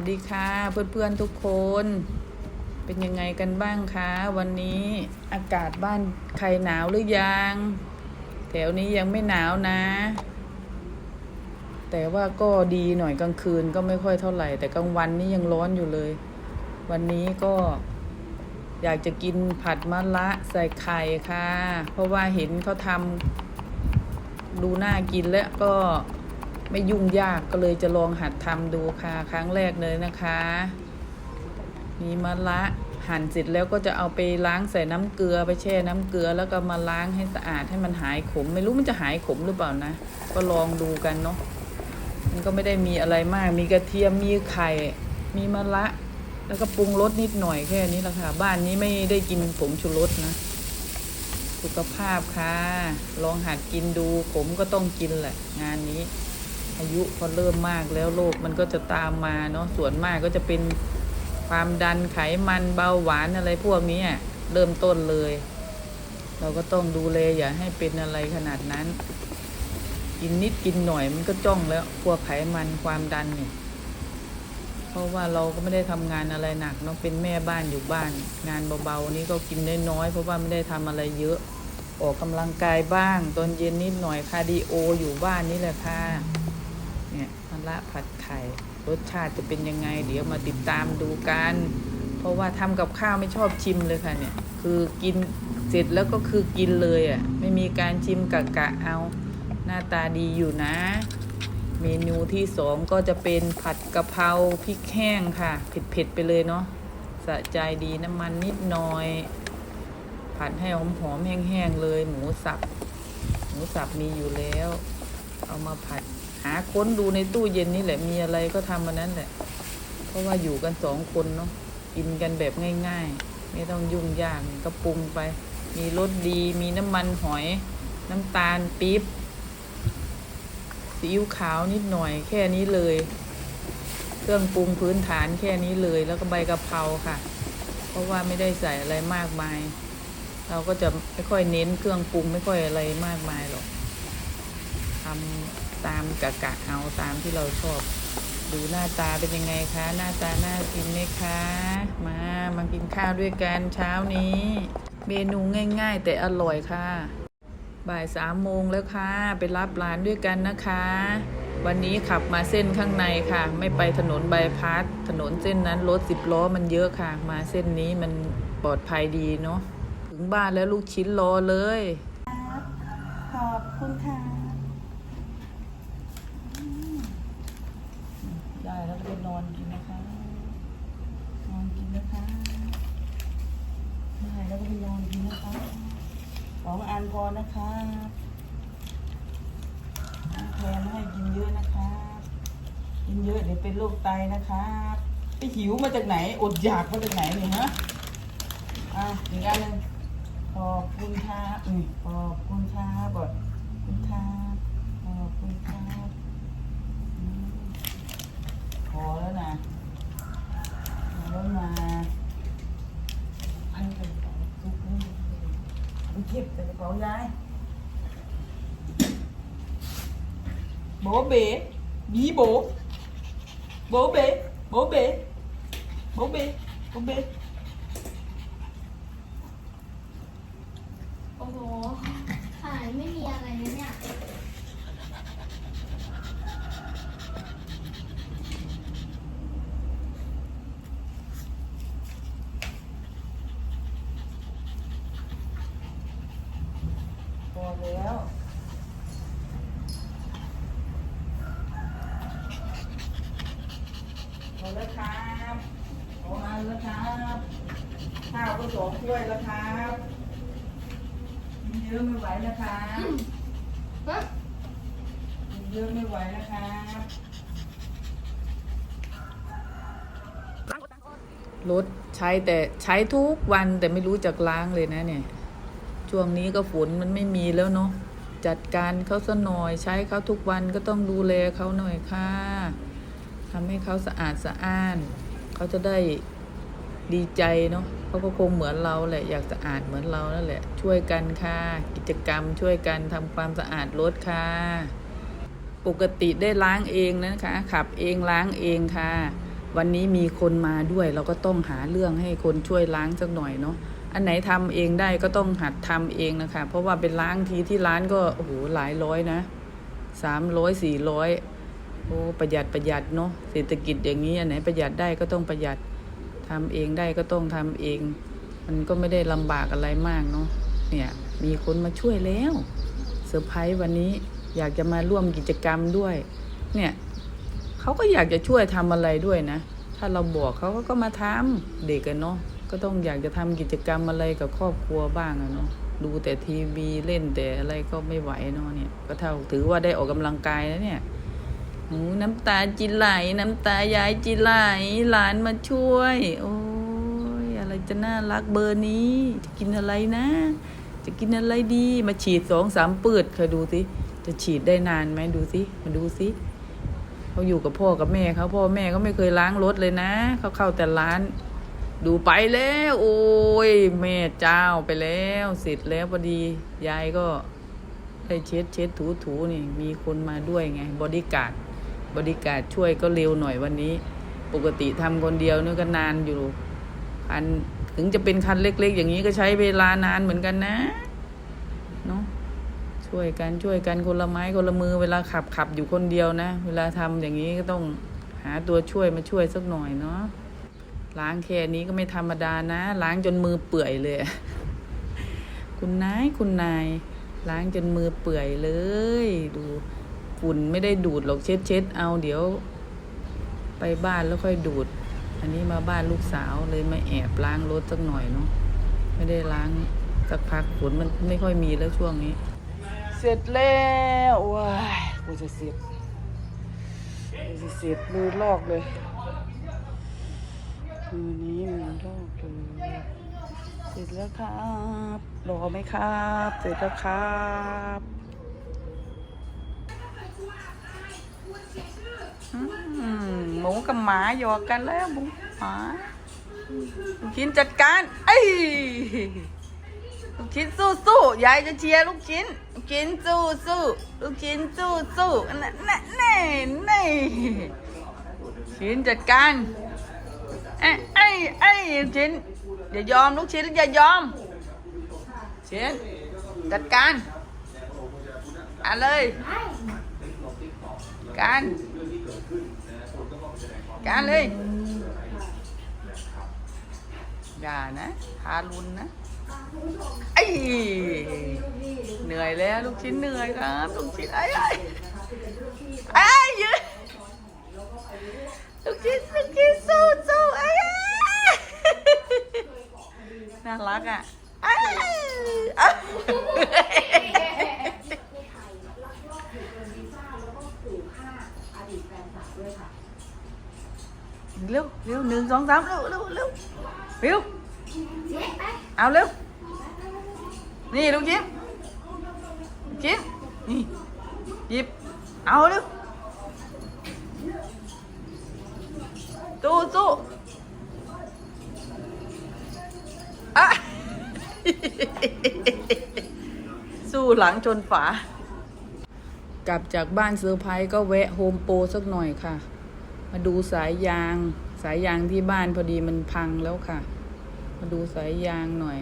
สวัสดีค่ะ เพื่อนๆทุกคน เป็นยังไงกันบ้างคะวันนี้อากาศบ้านใครหนาวหรือยัง แถวนี้ยังไม่หนาวนะ แต่ว่าก็ดีหน่อยกลางคืนก็ไม่ค่อยเท่าไหร่ แต่กลางวันนี่ยังร้อนอยู่เลย วันนี้ก็อยากจะกินผัดมะระใส่ไข่ค่ะ เพราะว่าเห็นเขาทำดูน่ากินแล้วก็ ไม่ยุ่งยากก็เลยจะลองหัดทำดูค่ะ ครั้งแรกเลยนะคะ มีมะระหั่นเสร็จแล้วก็จะเอาไปล้างใส่น้ำเกลือไปแช่น้ำเกลือแล้วก็มาล้างให้สะอาดให้มันหายขม ไม่รู้มันจะหายขมหรือเปล่านะ ก็ลองดูกันเนาะมันก็ไม่ได้มีอะไรมาก มีกระเทียมมีไข่ มีมะระแล้วก็ปรุงรสนิดหน่อยแค่นี้แหละค่ะ บ้านนี้ไม่ได้กินผงชูรสนะ สุขภาพค่ะ ลองหัดกินดูผมก็ต้องกินแหละ งานนี้ อายุพอเริ่มมากแล้วโรคมันก็จะตามมาเนาะส่วนมากก็จะเป็นความดันไขมันเบาหวานอะไรพวกนี้เริ่มต้นเลย เราก็ต้องดูแลอย่าให้เป็นอะไรขนาดนั้น กินนิดกินหน่อยมันก็จ้องแล้วพวกไขมันความดันเนี่ยเพราะว่าเราก็ไม่ได้ทำงานอะไรหนักเนาะเป็นแม่บ้านอยู่บ้าน งานเบาๆนี้ก็กินน้อยๆเพราะว่าไม่ได้ทำอะไรเยอะ ออกกำลังกายบ้าง ตอนเย็นนิดหน่อยคาร์ดิโออยู่บ้านนี่แหละค่ะ ระผัดไข่รสชาติจะเป็นยังไง เดี๋ยวมาติดตามดูกัน เพราะว่าทำกับข้าวไม่ชอบชิมเลยค่ะเนี่ย คือกินเสร็จแล้วก็คือกินเลยอะ่ะ ไม่มีการชิมกะกะเอา หน้าตาดีอยู่นะ เมนูที่สองก็จะเป็นผัดกะเพราพริกแห้งค่ะ เผ็ดๆไปเลยเนาะสะใจดีน้ำมันนิดหน่อย ผัดให้หอมๆแห้งๆเลย หมูสับ หมูสับมีอยู่แล้ว เอามาผัด หาค้นดูในตู้เย็นนี่แหละมีอะไรก็ทำมันนั้นแหละ เพราะว่าอยู่กันสองคนเนาะกินกันแบบง่าย ๆ ไม่ต้องยุ่งยากก็ปรุงไป มีรสดี มีน้ำมันหอย น้ำตาลปี๊บซีอิ๊วขาวนิดหน่อยแค่นี้เลย เครื่องปรุงพื้นฐานแค่นี้เลย แล้วก็ใบกะเพราค่ะ เพราะว่าไม่ได้ใส่อะไรมากมาย เราก็จะไม่ค่อยเน้นเครื่องปรุงไม่ค่อยอะไรมากมายหรอกทำ ตามกะกะเอาตามที่เราชอบ ดูหน้าตาเป็นยังไงคะ หน้าตาน่ากินไหมคะ มามากินข้าวด้วยกันเช้านี้ เมนูง่าย ๆ แต่อร่อยค่ะ บ่ายสามโมงแล้วค่ะ ไปรับหลานด้วยกันนะคะ วันนี้ขับมาเส้นข้างในค่ะ ไม่ไปถนนบายพาสถนนเส้นนั้นรถสิบล้อมันเยอะค่ะ มาเส้นนี้มันปลอดภัยดีเนาะถึงบ้านแล้วลูกชิ้นรอเลย ขอบคุณค่ะ ได้แล้วก็นอนกินนะคะ นอนกินนะคะได้แล้วก็ไปนอนกินนะคะสองอันพอนะคะแทนให้กินเยอะนะคะกินเยอะเดี๋ยวเป็นโรคไตนะคะไปหิวมาจากไหน อดอยากมาจากไหนเนี่ยฮะอะอีกอันหนึ่งขอบคุณครับนี่ขอบคุณครับอนขอบคุณครับขอบคุณครับอืม พอแล้วนะพอแล้วนะอันเป็นของทุกข์นี่มันเก็บแต่กระเป๋ายายโบเบบีโบโบเบโบเบโบเบโบเบ โอ้โห ขายไม่มีอะไรเลยเนี่ย พอแล้วพอแล้วครับพออันแล้วครับ ข้าวก็สองถ้วยแล้วครับกินเยอะไม่ไหวแล้วครับฮะกินเยอะไม่ไหวแล้วครับรถใช้แต่ใช้ทุกวันแต่ไม่รู้จักล้างเลยนะเนี่ย ช่วงนี้ก็ฝนมันไม่มีแล้วเนาะจัดการเขาซะหน่อยใช้เขาทุกวันก็ต้องดูแลเขาหน่อยค่ะทำให้เขาสะอาดสะอ้าน เขาจะได้ ดีใจเนาะเขาก็คงเหมือนเราแหละอยากสะอาดเหมือนเรานั่นแหละ ช่วยกันค่ะกิจกรรมช่วยกันทำความสะอาดรถค่ะ ปกติได้ล้างเองนะคะ ขับเองล้างเองค่ะ วันนี้มีคนมาด้วย เราก็ต้องหาเรื่องให้คนช่วยล้างสักหน่อยเนาะอันไหนทำเองได้ก็ต้องหัดทำเองนะคะ เพราะว่าเป็นล้างทีที่ร้านก็โอ้โหหลายร้อยนะสามร้อยสี่ร้อยโอ้ประหยัดประหยัดเนาะเศรษฐกิจอย่างนี้อันไหนประหยัดได้ก็ต้องประหยัด ทำเองได้ก็ต้องทำเอง มันก็ไม่ได้ลำบากอะไรมากเนาะเนี่ยมีคนมาช่วยแล้วเซอร์ไพรส์วันนี้อยากจะมาร่วมกิจกรรมด้วย เนี่ยเขาก็อยากจะช่วยทำอะไรด้วยนะ ถ้าเราบอกเขาก็มาทำเด็กกันเนาะก็ต้องอยากจะทำกิจกรรมอะไรกับครอบครัวบ้างอะเนาะดูแต่ทีวีเล่นแต่อะไรก็ไม่ไหวเนาะเนี่ย ก็เท่าถือว่าได้ออกกำลังกายแล้วเนี่ย หนูน้ำตาจิไหล น้ำตายายจิไหล หลานมาช่วย โอ้ยอะไรจะน่ารักเบอร์นี้ จะกินอะไรนะ จะกินอะไรดีมาฉีดสองสามปืดเคยดูสิจะฉีดได้นานไหมดูสิมาดูสิเขาอยู่กับพ่อกับแม่เขาพ่อแม่ก็ไม่เคยล้างรถเลยนะเขาเข้าแต่ร้าน ดูไปแล้ว โอ้ยแม่เจ้าไปแล้วเสร็จแล้วพอดียายก็ได้เช็ดเช็ดถูถูนี่ มีคนมาด้วยไง บอดี้การ์ด บอดี้การช่วยก็เร็วหน่อยวันนี้ ปกติทำคนเดียวนี่ก็นานอยู่คันถึงจะเป็นคันเล็ก ๆ อย่างนี้ก็ใช้เวลานานเหมือนกันนะเนาะช่วยกันช่วยกันคนละไม้คนละมือเวลาขับขับอยู่คนเดียวนะ เวลาทำอย่างนี้ก็ต้องหาตัวช่วยมาช่วยสักหน่อยเนาะล้างแค่นี้ก็ไม่ธรรมดานะ ล้างจนมือเปื่อยเลย คุณนายคุณนาย ล้างจนมือเปื่อยเลยดู ฝุ่นไม่ได้ดูดหรอกเช็ดเช็ดเอาเดี๋ยว ไปบ้านแล้วค่อยดูด อันนี้มาบ้านลูกสาวเลยมาแอบล้างรถสักหน่อยเนาะไม่ได้ล้างสักพักฝนมันไม่ค่อยมีแล้วช่วงนี้ เสร็จแล้วว้ายกูจะเสร็จกูจะเสร็จมือลอกเลยมือนี้มือลอกเลยเสร็จแล้วครับรอไหมครับ เสร็จแล้วครับอืม หมูกับหมาหยอกกันแล้วหมูหมาลูกชิ้นจัดการเอ้ลูกชิ้นสู้สู้ยายจะเชียร์ลูกชิ้นลูกชิ้นสู้สู้ลูกชิ้นสู้สู้นั่นนั่นนี่นี่ชิ้นจัดการเอ้ยเอ้ยเอ้ลูกชิ้นอย่ายอมลูกชิ้นอย่ายอมชิ้นจัดการอะเลยการ การเลย อย่านะทารุนนะไอ้เหนื่อยแล้วลูกชิ้นเหนื่อยครับลูกชิ้นไอ้ไอ้ไอ้ยืนลูกชิ้นลูกชิ้นสู้สู้ไอ้น่ารักอะไอ้ย เร็วเร็วหนึ่งสองสามเร็วเร็วเร็วเร็วเอาเร็วนี่ลูกชิ้นลูกชิ้นนี่หยิบเอาเร็วสู้สู้อะสู้หลังชนฝากลับจากบ้านเซอร์ไพรส์ก็แวะโฮมโปรสักหน่อยค่ะ มาดูสายยาง สายยางที่บ้านพอดีมันพังแล้วค่ะ มาดูสายยางหน่อย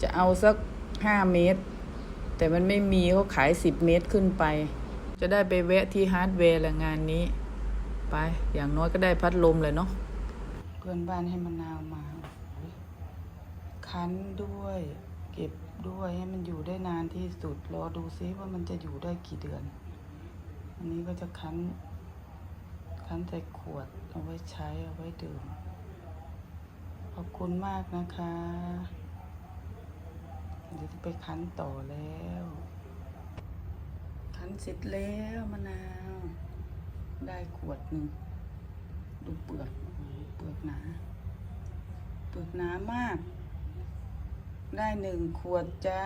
จะเอาสักห้าเมตร แต่มันไม่มีเขาขายสิบเมตรขึ้นไป จะได้ไปแวะที่ฮาร์ดแวร์แหละงานนี้ ไป อย่างน้อยก็ได้พัดลมเลยเนาะเพื่อนบ้านให้มะนาวมา คั้นด้วย เก็บด้วยให้มันอยู่ได้นานที่สุด รอดูซิว่ามันจะอยู่ได้กี่เดือน อันนี้ก็จะคั้น คั้นใส่ขวดเอาไว้ใช้เอาไว้ดื่ม ขอบคุณมากนะคะ เดี๋ยวจะไปคั้นต่อแล้ว คั้นเสร็จแล้วมะนาว ได้ขวดหนึ่ง ดูเปลือก เปลือกหนา เปลือกหนามาก ได้หนึ่งขวดจ้า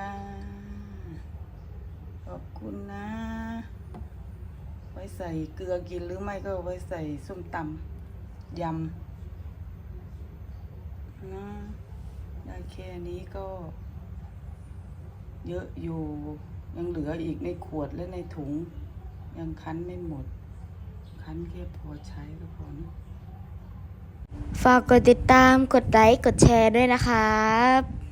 ขอบคุณนะ ไว้ใส่เกลือกินหรือไม่ก็ไว้ใส่ส้มตำยำนะได้แค่นี้ก็ เยอะอยู่ ยังเหลืออีกในขวดและในถุง ยังคั้นไม่หมด คั้นแค่พอใช้ก็พอนะฝากกดติดตาม กดไลค์ กดแชร์ด้วยนะครับ